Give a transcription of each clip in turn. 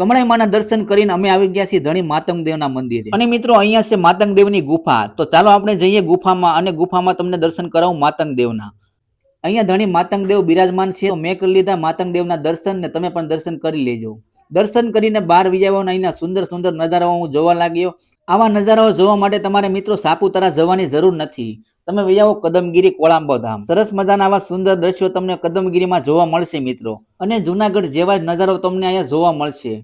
કમળાઈમાના દર્શન કરીને અમે આવી ગયા છીએ ધણી માતંગદેવના મંદિરે. અને મિત્રો અહીંયા છે માતંગદેવની ગુફા. તો ચાલો આપણે જઈએ ગુફામાં અને ગુફામાં તમને દર્શન કરાવું માતંગદેવના અહીંયા ધણી માતંગદેવ બિરાજમાન છે. મેં કરી લીધા માતંગદેવના દર્શન ને તમે પણ દર્શન કરી લેજો. દર્શન કરીને બહાર વિજાવવાના અહીંના સુંદર સુંદર નજારાઓ હું જોવા લાગ્યો. આવા નજારાઓ જોવા માટે તમારે મિત્રો સાપુતારા જવાની જરૂર નથી. તમે વિજાવો કદમગીરી કોળાંબો ધામ સરસ મજાના આવા સુંદર દ્રશ્યો તમને કદમગીરીમાં જોવા મળશે મિત્રો. અને જુનાગઢ જેવા જ નજારો તમને અહીંયા જોવા મળશે.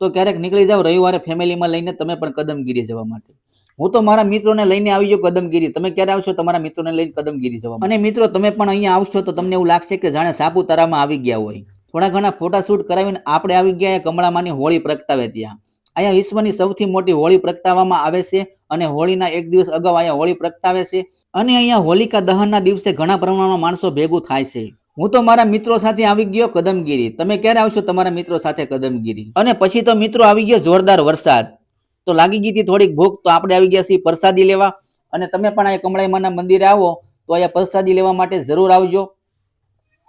તો ક્યારેક નીકળી જાવ રવિવારે ફેમિલીમાં લઈને તમે પણ કદમગીરી જવા માટે. હું તો મારા મિત્રોને લઈને આવી ગયો કદમગીરી. તમે ક્યારે આવશો? તમારા મિત્રોને લઈને કદમગીરી જવા? અને મિત્રો, તમે પણ અહીંયા આવશો તો તમને એવું લાગશે કે જાણે સાપુતારામાં આવી ગયા હોય. થોડા ઘણા ફોટાશૂટ કરાવીને આપણે આવી ગયા કમળામાંની હોળી પ્રગટાવે ત્યાં. અહીંયા વિશ્વની સૌથી મોટી હોળી પ્રગટાવવામાં આવે છે અને હોળીના એક દિવસ અગાઉ અહીંયા હોળી પ્રગટાવે છે. અને અહીંયા હોલિકા દહનના દિવસે ઘણા પ્રમાણમાં માણસો ભેગું થાય છે. હું તો મારા મિત્રો સાથે આવી ગયો કદમગીરી. તમે ક્યારે આવશો તમારા મિત્રો સાથે કદમગીરી? અને પછી તો મિત્રો આવી ગયો જોરદાર વરસાદ. તો લાગી ગઈ હતી થોડીક ભૂખ, તો આપણે આવી ગયા છીએ પ્રસાદી લેવા. અને તમે પણ અહીંયા કમળાઈમાના મંદિરે આવો, તો અહીંયા પ્રસાદી લેવા માટે જરૂર આવજો.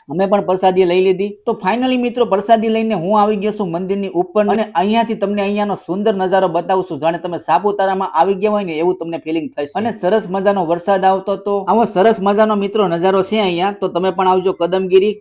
અમે પણ પ્રસાદી લઈ લીધી. તો ફાઇનલી મિત્રો, પ્રસાદી લઈને હું આવી ગયો છું મંદિરની ઉપર અને અહીંયાથી તમને અહીંયાનો સુંદર નજારો બતાવું છું. જાણે તમે સાપુતારામાં આવી ગયા હોય ને એવું તમને ફિલિંગ થશે. અને સરસ મજાનો વરસાદ આવતો તો આવો સરસ મજાનો મિત્રો નજારો છે અહીંયા. તો તમે પણ આવજો કદમગીરી.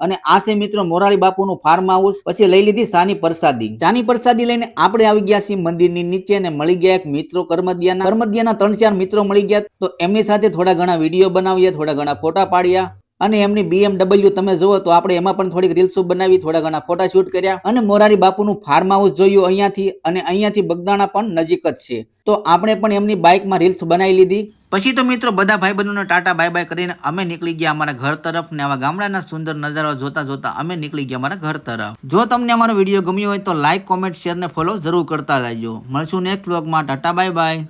અને આ છે મિત્રો મોરારી બાપુનું ફાર્મ હાઉસ પછી લઈ લીધી સાની પ્રસાદી. સાની પ્રસાદી લઈને આપણે આવી ગયા છીએ મંદિરની નીચે અને મળી ગયા એક મિત્રો કર્મદિયાના. કર્મદિયાના ત્રણ ચાર મિત્રો મળી ગયા. તો એમની સાથે થોડા ઘણા વીડિયો બનાવ્યા થોડા ઘણા ફોટા પાડ્યા. અને એમની બીએમડબલ્યુ તમે જુઓ તો આપણે એમાં પણ થોડીક રીલ્સો બનાવી, થોડા ઘણા ફોટા શૂટ કર્યા અને મોરારી બાપુનું ફાર્મ હાઉસ જોયું અહીંયાથી અને અહીંયાથી બગદાણા પણ નજીક જ છે. તો આપણે પણ એમની બાઇકમાં રીલ્સ બનાવી લીધી. પછી તો મિત્રો બધા ભાઈબંધોને ટાટા બાય બાય કરીને અમે નીકળી ગયા અમારા ઘર તરફ ને આવા ગામડાના સુંદર નજારા જોતા જોતા અમે નીકળી ગયા અમારા ઘર તરફ. જો તમને અમારો વીડિયો ગમ્યો હોય તો લાઈક કોમેન્ટ શેર ને ફોલો જરૂર કરતા રહેજો. મળશું નેક્સ્ટ વ્લોગમાં ટાટા બાય બાય